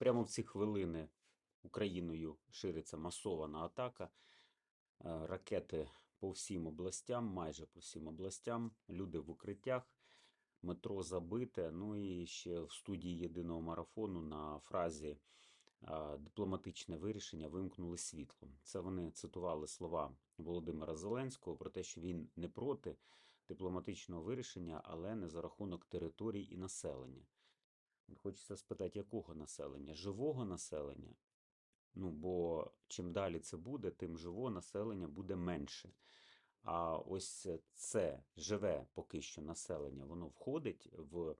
Прямо в ці хвилини Україною шириться масована атака. Е, Ракети по всім областям, майже по всім областям, люди в укриттях, метро забите. Ну і ще в студії єдиного марафону на фразі дипломатичне вирішення вимкнули світло. Це вони цитували слова Володимира Зеленського про те, що він не проти дипломатичного вирішення, але не за рахунок територій і населення. Хочеться спитати, якого населення? Живого населення? Ну, бо чим далі це буде, тим живого населення буде менше. А ось це живе поки що населення, воно входить в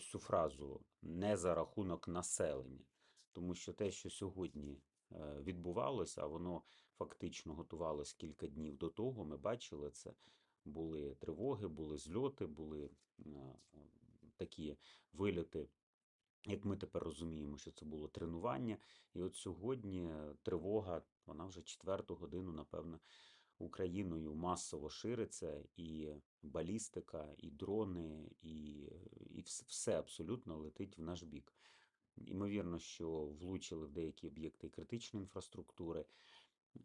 цю фразу не за рахунок населення. Тому що те, що сьогодні е, відбувалося, а воно фактично готувалось кілька днів до того, ми бачили це. Були тривоги, були зльоти, були е, такі вильоти, як ми тепер розуміємо, що це було тренування. І от сьогодні тривога, вона вже четверту годину, напевно, Україною масово шириться, і балістика, і дрони, і, і все абсолютно летить в наш бік. Імовірно, що влучили в деякі об'єкти критичної інфраструктури,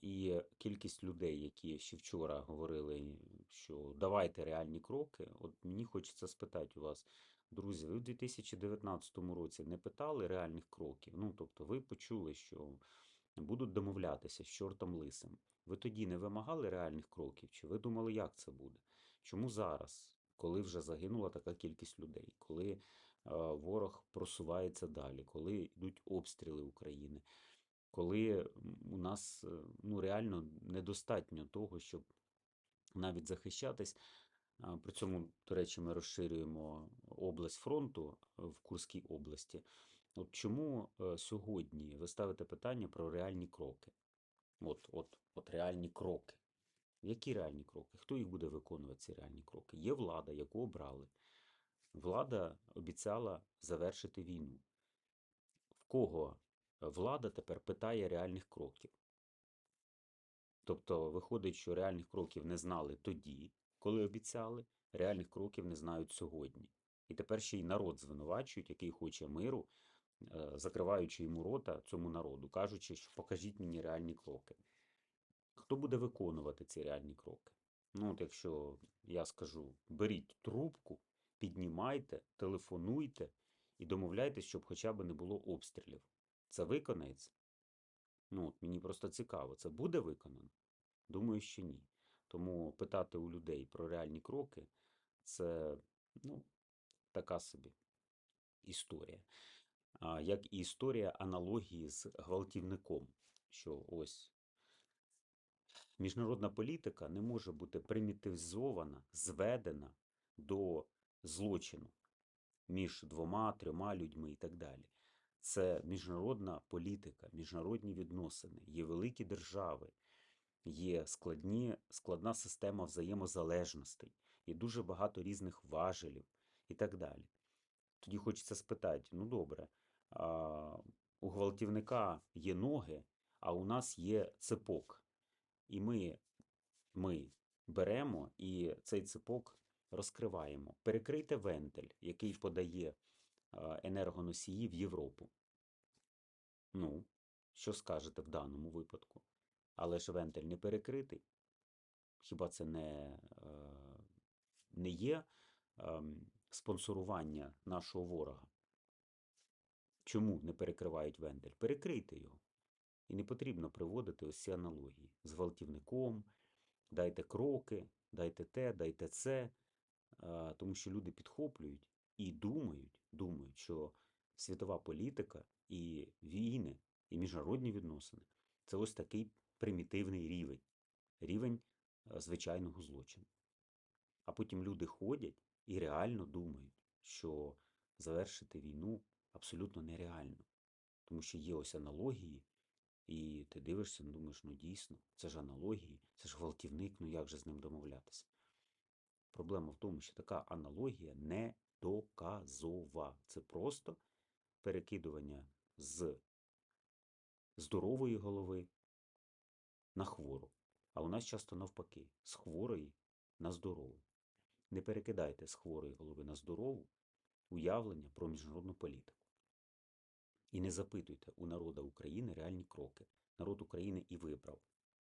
і кількість людей, які ще вчора говорили, що давайте реальні кроки. От мені хочеться спитати у вас, друзі, ви в 2019 році не питали реальних кроків? Ну, тобто, ви почули, що будуть домовлятися з чортом лисим. Ви тоді не вимагали реальних кроків? Чи ви думали, як це буде? Чому зараз, коли вже загинула така кількість людей, коли е, ворог просувається далі, коли йдуть обстріли України, коли у нас е, ну, реально недостатньо того, щоб навіть захищатись. При цьому, до речі, ми розширюємо область фронту е, в Курській області. От чому е, сьогодні ви ставите питання про реальні кроки? От, от, от реальні кроки. Які реальні кроки? Хто їх буде виконувати, ці реальні кроки? Є влада, яку обрали. Влада обіцяла завершити війну. В кого влада тепер питає реальних кроків? Тобто виходить, що реальних кроків не знали тоді, коли обіцяли, реальних кроків не знають сьогодні. І тепер ще й народ звинувачують, який хоче миру, е, закриваючи йому рота цьому народу, кажучи, що покажіть мені реальні кроки. Хто буде виконувати ці реальні кроки? Ну, от якщо я скажу, беріть трубку, піднімайте, телефонуйте і домовляйтесь, щоб хоча б не було обстрілів. Це виконається? Ну, от мені просто цікаво, це буде виконано? Думаю, що ні. Тому питати у людей про реальні кроки це ну, така собі історія. Як і історія аналогії з гвалтівником, що ось міжнародна політика не може бути примітивізована, зведена до злочину між двома, трьома людьми і так далі. Це міжнародна політика, міжнародні відносини, є великі держави, є складні, складна система взаємозалежностей, є дуже багато різних важелів і так далі. Тоді хочеться спитати: ну добре, а, у гвалтівника є ноги, а у нас є цепок. І ми, ми беремо і цей цепок розкриваємо. Перекрийте вентиль, який подає енергоносії в Європу. Ну, що скажете в даному випадку? Але ж вентиль не перекритий. Хіба це не, е, не є ем, спонсорування нашого ворога? Чому не перекривають вентиль? Перекрийте його. І не потрібно приводити ось ці аналогії з гвалтівником, дайте кроки, дайте те, дайте це, а, тому що люди підхоплюють і думають, думають, що світова політика і війни, і міжнародні відносини це ось такий примітивний рівень, рівень е, звичайного злочину. А потім люди ходять і реально думають, що завершити війну абсолютно нереально, тому що є ось аналогії. І ти дивишся, ну, думаєш, ну дійсно, це ж аналогії, це ж гвалтівник, ну як же з ним домовлятися? Проблема в тому, що така аналогія не доказова. Це просто перекидування з здорової голови на хвору. А у нас часто навпаки, з хворої на здорову. Не перекидайте з хворої голови на здорову уявлення про міжнародну політику. І не запитуйте у народа України реальні кроки. Народ України і вибрав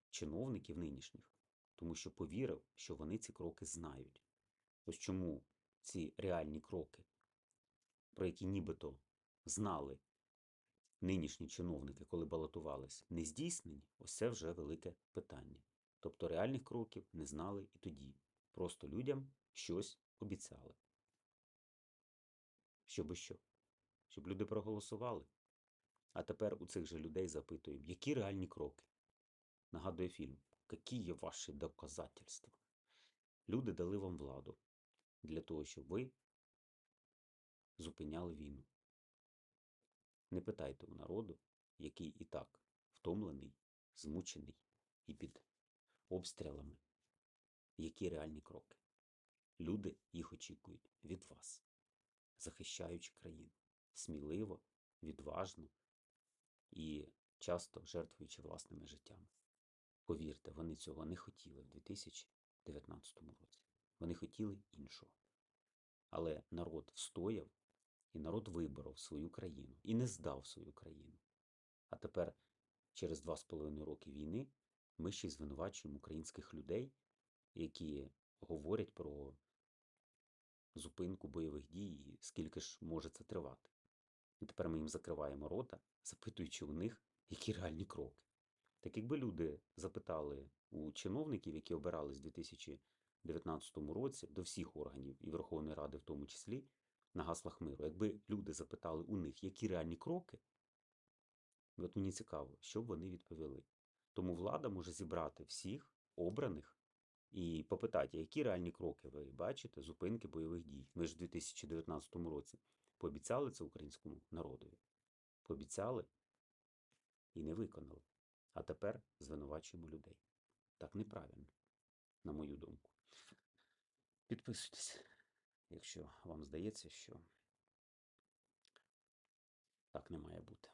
чиновників нинішніх, тому що повірив, що вони ці кроки знають. Ось чому ці реальні кроки, про які нібито знали нинішні чиновники, коли балотувались, не здійснені, ось це вже велике питання. Тобто реальних кроків не знали і тоді. Просто людям щось обіцяли. Щоби що? Щоб люди проголосували. А тепер у цих же людей запитуємо, які реальні кроки? Нагадує фільм, які є ваші доказательства? Люди дали вам владу для того, щоб ви зупиняли війну. Не питайте у народу, який і так втомлений, змучений і під обстрілами, які реальні кроки. Люди їх очікують від вас, захищаючи країну сміливо, відважно і часто жертвуючи власними життями. Повірте, вони цього не хотіли в 2019 році. Вони хотіли іншого. Але народ встояв, і народ виборов свою країну і не здав свою країну. А тепер, через два з половиною роки війни, ми ще й звинувачуємо українських людей, які говорять про зупинку бойових дій і скільки ж може це тривати. І тепер ми їм закриваємо рота, запитуючи у них, які реальні кроки. Так якби люди запитали у чиновників, які обирались у 2019 році до всіх органів і Верховної Ради, в тому числі, на гаслах миру, якби люди запитали у них, які реальні кроки, от мені цікаво, що б вони відповіли. Тому влада може зібрати всіх обраних і попитати, які реальні кроки ви бачите зупинки бойових дій. Ми ж у 2019 році пообіцяли це українському народові. Пообіцяли і не виконали. А тепер звинувачуємо людей. Так неправильно, на мою думку. Підписуйтесь, якщо вам здається, що так не має бути.